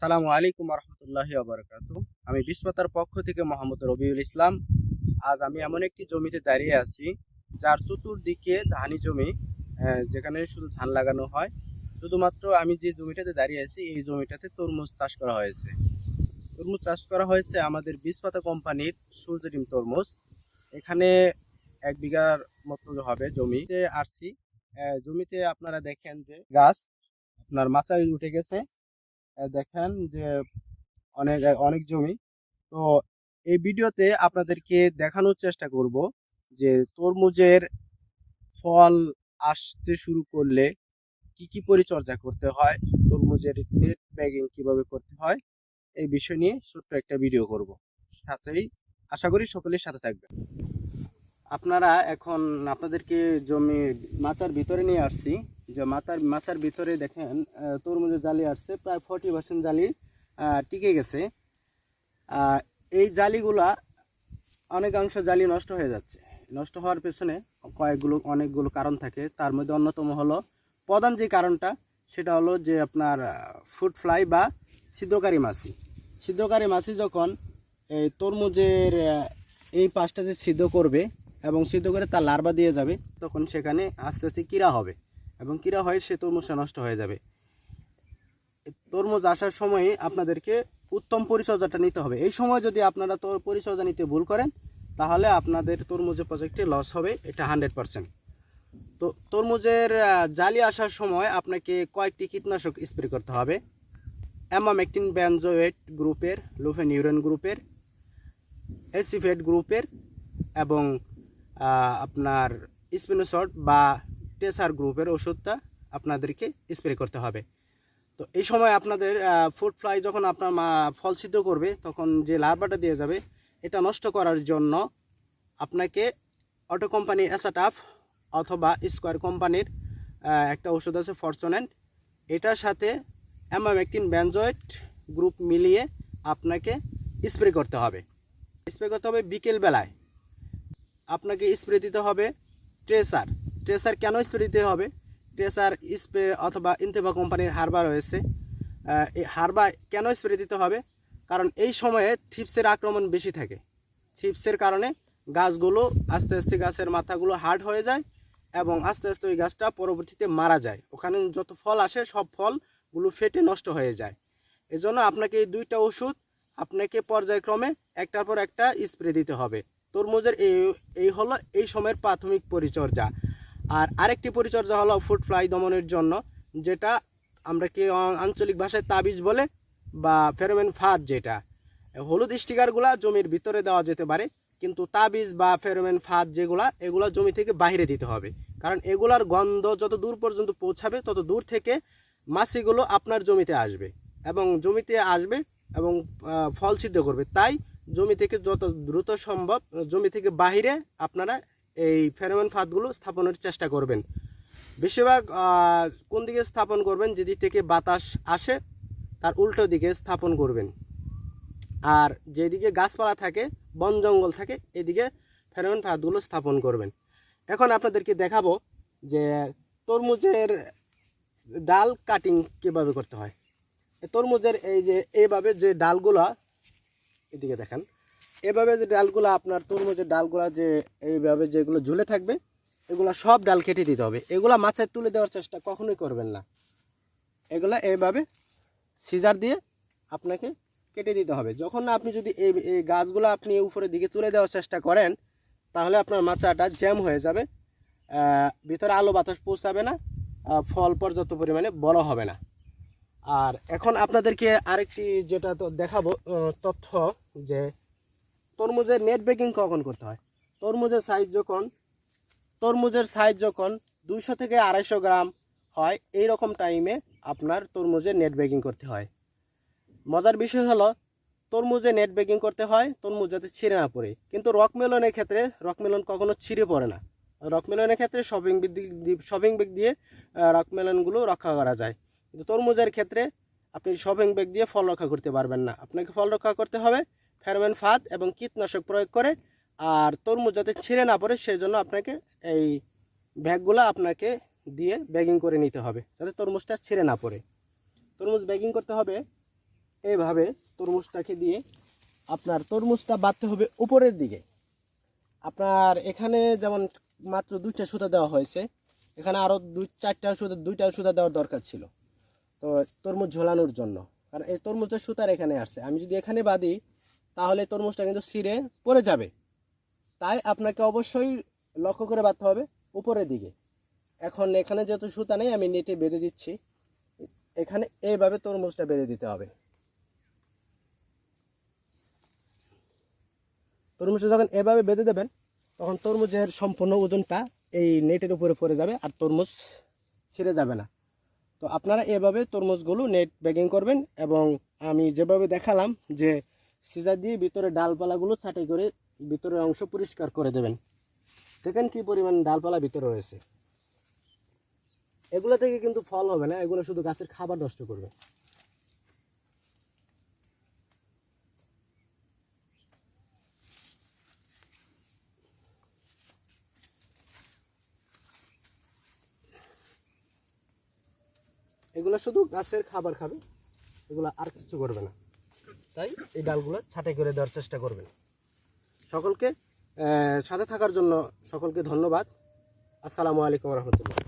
সালামু আলাইকুম রহমতুল্লাহি আবরকাত আমি বিসপাতার পক্ষ থেকে মোহাম্মদ রবিউল ইসলাম। আজ আমি এমন একটি জমিতে দাঁড়িয়ে আছি, যার চতুর্দিকে ধানি জমি যেখানে শুধু ধান লাগানো হয়। শুধুমাত্র আমি যে জমিটাতে দাঁড়িয়ে আছি, এই জমিটাতে তরমুজ চাষ করা হয়েছে। তরমুজ চাষ করা হয়েছে আমাদের বিসপাতা কোম্পানির সূর্যডিম তরমুজ। এখানে এক বিঘার মতো হবে জমিতে আসছি। জমিতে আপনারা দেখেন যে গাছ, আপনার মাচায় উঠে গেছে। দেখেন যে অনেক অনেক জমি। তো এই ভিডিওতে আপনাদেরকে দেখানোর চেষ্টা করব যে তরমুজের ফল আসতে শুরু করলে কি কি পরিচর্যা করতে হয়, তরমুজের নেট ব্যাগিং কীভাবে করতে হয়, এই বিষয় নিয়ে ছোট্ট একটা ভিডিও করব। সাথেই আশা করি সকলের সাথে থাকবেন। আপনারা এখন আপনাদেরকে জমি মাচার ভিতরে নিয়ে আসছি। যে মাথার মাছার ভিতরে দেখেন তরমুজের জালি আসছে, প্রায় ফর্টি পার্সেন্ট জালি টিকে গেছে। এই জালিগুলা অনেকাংশ জালি নষ্ট হয়ে যাচ্ছে। নষ্ট হওয়ার পেছনে কয়েকগুলো, অনেকগুলো কারণ থাকে। তার মধ্যে অন্যতম হলো, প্রধান যে কারণটা, সেটা হলো যে আপনার ফুড ফ্লাই বা ছিদ্রকারী মাছি। ছিদ্রকারী মাছি যখন এই তরমুজের এই পাশটা যে ছিদ্র করবে এবং সিদ্ধ করে তার লার্ভা দিয়ে যাবে, তখন সেখানে আস্তে আস্তে কীরা হবে এবং কীরা হয় সে তরমুজটা নষ্ট হয়ে যাবে। তরমুজ আসার সময়ে আপনাদেরকে উত্তম পরিচর্যাটা নিতে হবে। এই সময় যদি আপনারা তো পরিচর্যা নিতে ভুল করেন, তাহলে আপনাদের তরমুজের প্রজেক্টে লস হবে, এটা হান্ড্রেড পারসেন্ট তো তরমুজের জালি আসার সময় আপনাকে কয়েকটি কীটনাশক স্প্রে করতে হবে। অ্যামামেকটিন ব্যানজোয়েট গ্রুপের, লুফেনিউরেন গ্রুপের এসিফেট গ্রুপের এবং আপনার স্পিনোসট বা টেসার গ্রুপের ওষুধটা আপনাদেরকে স্প্রে করতে হবে। তো এই সময় আপনাদের ফুড ফ্লাই যখন আপনার ফল সিদ্ধ করবে, তখন যে লার্ভাটা দিয়ে যাবে, এটা নষ্ট করার জন্য আপনাকে অটো কোম্পানি অ্যাসাটাফ অথবা স্কোয়ার কোম্পানির একটা ওষুধ আছে ফরচুনেন্ট এটার সাথে অ্যামামেকটিন ব্যানজয়েট গ্রুপ মিলিয়ে আপনাকে স্প্রে করতে হবে। স্প্রে করতে হবে বিকেল বেলায়। আপনাকে স্প্রে দিতে হবে ট্রেসার ট্রেসার কেন স্প্রে দিতে হবে? ট্রেসার স্প্রে অথবা ইন্তেভা কোম্পানির হারবা রয়েছে এই হারবা কেন স্প্রে দিতে হবে? কারণ এই সময়ে থিপসের আক্রমণ বেশি থাকে। থিপসের কারণে গাছগুলো আস্তে আস্তে গাছের মাথাগুলো হার্ড হয়ে যায় এবং আস্তে আস্তে ওই গাছটা পরবর্তীতে মারা যায়। ওখানে যত ফল আসে, সব ফলগুলো ফেটে নষ্ট হয়ে যায়। এজন্য আপনাকে এই দুইটা ওষুধ আপনাকে পর্যায়ক্রমে একটার পর একটা স্প্রে দিতে হবে। তরমুজের এই এই হলো এই সময়ের প্রাথমিক পরিচর্যা। আর আরেকটি পরিচর্যা হলো ফুড ফ্লাই দমনের জন্য, যেটা আমরা কি আঞ্চলিক ভাষায় তাবিজ বলে বা ফেরোমেন ফাঁদ যেটা। হলুদ স্টিকারগুলা জমির ভিতরে দেওয়া যেতে পারে, কিন্তু তাবিজ বা ফেরোমেন ফাঁদ যেগুলা, এগুলা জমি থেকে বাইরে দিতে হবে। কারণ এগুলার গন্ধ যত দূর পর্যন্ত পৌঁছাবে, তত দূর থেকে মাছিগুলো আপনার জমিতে আসবে এবং জমিতে আসবে এবং ফল সিদ্ধ করবে। তাই জমি থেকে যত দ্রুত সম্ভব জমি থেকে বাহিরে আপনারা এই ফেরোমেন ফাঁদগুলো স্থাপনের চেষ্টা করবেন। বেশিরভাগ কোন দিকে স্থাপন করবেন, যেদিক থেকে বাতাস আসে, তার উল্টো দিকে স্থাপন করবেন। আর যেদিকে গাছপালা থাকে, বন জঙ্গল থাকে, এদিকে ফেরোমেন ফাঁদগুলো স্থাপন করবেন। এখন আপনাদেরকে দেখাবো যে তরমুজের ডাল কাটিং কীভাবে করতে হয়। তরমুজের এই যে, এইভাবে যে ডালগুলা এদিকে দেখেন। এভাবে যে ডালগুলো, আপনার তরমুজের ডালগুলা যে এইভাবে যেগুলো ঝুলে থাকবে, এগুলো সব ডাল কেটে দিতে হবে। এগুলা মাছের তুলে দেওয়ার চেষ্টা কখনোই করবেন না। এগুলা এইভাবে সিজার দিয়ে আপনাকে কেটে দিতে হবে। যখন না আপনি যদি এই এই গাছগুলো আপনি উপরের দিকে তুলে দেওয়ার চেষ্টা করেন, তাহলে আপনার মাচাটা জ্যাম হয়ে যাবে। ভিতরে আলো বাতাস পৌঁছাবে না ফল পর্যাপ্ত পরিমাণে বড় হবে না। আর এখন আপনাদেরকে আরেকটি যেটা তো দেখাবো তথ্য যে তরমুজের নেট বেকিং কখন করতে হয়? তরমুজের সাইজ যখন, তরমুজের সাইজ যখন দুইশো থেকে আড়াইশো গ্রাম হয় এই রকম টাইমে আপনার তরমুজের নেট বেকিং করতে হয়। মজার বিষয় হলো, তরমুজে নেট বেকিং করতে হয়, তরমুজ যাতে ছিঁড়ে না পড়ে। কিন্তু রক মেলনের ক্ষেত্রে রক মেলন কখনো ছিঁড়ে পড়ে না। রক মেলনের ক্ষেত্রে শপিং শপিং বেগ দিয়ে রক মেলনগুলো রক্ষা করা যায়। কিন্তু তরমুজের ক্ষেত্রে আপনি শপিং ব্যাগ দিয়ে ফল রক্ষা করতে পারবেন না। আপনাকে ফল রক্ষা করতে হবে ফেরোমেন ফাঁদ এবং কীটনাশক প্রয়োগ করে। আর তরমুজ যাতে ছিঁড়ে না পড়ে সেই জন্য আপনাকে এই ব্যাগগুলো আপনাকে দিয়ে ব্যাগিং করে নিতে হবে, যাতে তরমুজটা ছিঁড়ে না পড়ে। তরমুজ ব্যাগিং করতে হবে এইভাবে তরমুজটাকে দিয়ে। আপনার তরমুজটা বাঁধতে হবে উপরের দিকে। আপনার এখানে যেমন মাত্র দুইটা সুতা দেওয়া হয়েছে, এখানে আরও দুই, চারটা সুতা, দুইটা সুতা দেওয়ার দরকার ছিল। তো তরমুজ ঝোলানোর জন্য। কারণ এই তরমুজের সুতার এখানে আসছে। আমি যদি এখানে বাঁধি, তাহলে তরমুজটা কিন্তু ছিঁড়ে পড়ে যাবে। তাই আপনাকে অবশ্যই লক্ষ্য করে বাঁধতে হবে উপরের দিকে। এখন এখানে যেহেতু সুতা নেই, আমি নেটে বেঁধে দিচ্ছি। এখানে এইভাবে তরমুজটা বেঁধে দিতে হবে। তরমুজটা যখন এভাবে বেঁধে দেবেন, তখন তরমুজের সম্পূর্ণ ওজনটা এই নেটের উপরে পড়ে যাবে আর তরমুজ ছিঁড়ে যাবে না। তো আপনারা এভাবে তরমুজগুলো নেট ব্যাগিং করবেন এবং আমি যেভাবে দেখালাম যে সিজা দিয়ে ভিতরে ডালপালাগুলো ছাঁটাই করে ভিতরের অংশ পরিষ্কার করে দেবেন। দেখেন কি পরিমাণ ডালপালা ভিতরে রয়েছে। এগুলো থেকে কিন্তু ফল হবে না, এগুলো শুধু গাছের খাবার নষ্ট করবে। এগুলো শুধু গাছের খাবার খাবে, এগুলো আর কিছু করবে না। তাই এই ডালগুলো ছাঁটাই করে দেওয়ার চেষ্টা করবেন। সকলকে সাথে থাকার জন্য সকলকে ধন্যবাদ। আসসালামু আলাইকুম রহমতুল্লাহ।